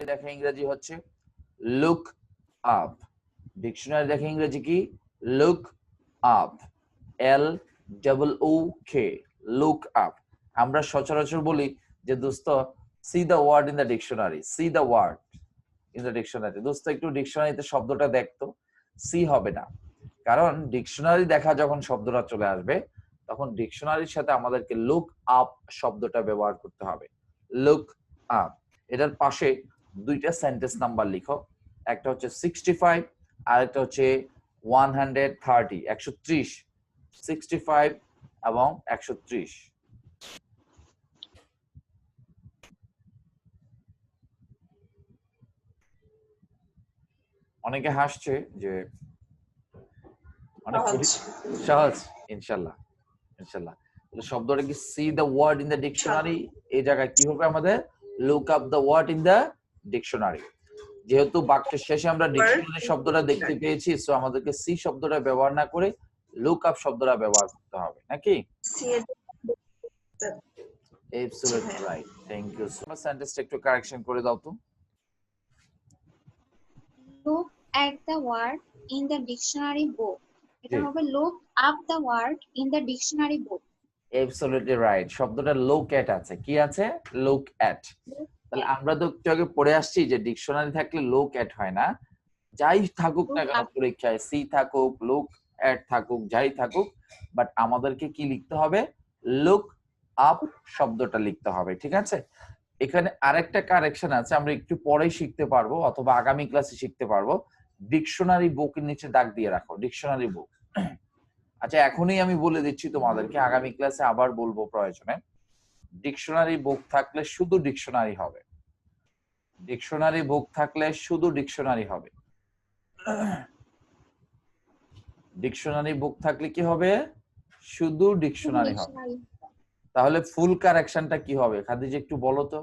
দেখা ইংরেজি হচ্ছে লুক আপ ডিকশনারি দেখা ইংরেজি কি? Look up L double O K look up আমরা সচরাচর বলি যে, দোস্ত see the word in the dictionary see the word in the dictionary দোস্ত, একটু ডিকশনারিতে শব্দটা দেখতো সি হবে না। কারণ ডিকশনারি দেখা যখন শব্দটা চলে আসবে, তখন ডিকশনারির সাথে আমাদেরকে লুক আপ শব্দটা ব্যবহার করতে হবে। লুক আপ এটার পাশে দুইটা সেন্টেন্স নাম্বার লিখো। একটা হচ্ছে সিক্সটি ফাইভ আর একটা হচ্ছে ওয়ান হান্ড্রেড থার্টি একশো ত্রিশ। সিক্সটি ফাইভ এবং একশো ত্রিশ। অনেকে হাসছে যে অনেক সহজ। ইনশাল্লাহ ইনশাল্লাহ। শব্দটা কি see the word in the dictionary এই জায়গায় কি হবে আমাদের? Look up the word in the dictionary যেহেতু বাক্যের শেষে আমরা ডিকশনারি শব্দটা দেখতে পেয়েছি সো আমাদেরকে সি শব্দটা ব্যবহার না করে লুক আপ শব্দটা ব্যবহার করতে হবে নাকি? এবসলিউটলি হ্যাঁ। Right thank you so much সেন্টেন্সটা একটু কারেকশন করে দাও তো। Look at the word in the dictionary book. এটা হবে look up the word in the dictionary book. Absolutely right শব্দটা লুক এট আছে। কি আছে? লুক এট তাহলে আমরা তো একটু আগে পড়ে আসছি যে ডিকশনারি থাকলে লোক এট হয় না। যাই থাকুক না কেন পরীক্ষায় সি থাকুক লোক এট থাকুক যাই থাকুক বাট আমাদেরকে কি লিখতে হবে? লুক আপ শব্দটা লিখতে হবে ঠিক আছে? এখানে আরেকটা কারেকশন আছে আমরা একটু পরেই শিখতে পারব অথবা আগামী ক্লাসে শিখতে পারব। ডিকশনারি বুকের নিচে দাগ দিয়ে রাখো ডিকশনারি বুক আচ্ছা এখনই আমি বলে দিচ্ছি তোমাদেরকে আগামী ক্লাসে আবার বলব প্রয়োজনে। ডিকশনারি বুক থাকলে শুধু ডিকশনারি হবে। ডিকশনারি বুক থাকলে শুধু ডিকশনারি হবে। ডিকশনারি বুক থাকলে কি হবে? শুধু ডিকশনারি হবে। তাহলে ফুল কারেকশনটা কি হবে? খাদিজা একটু বলো তো।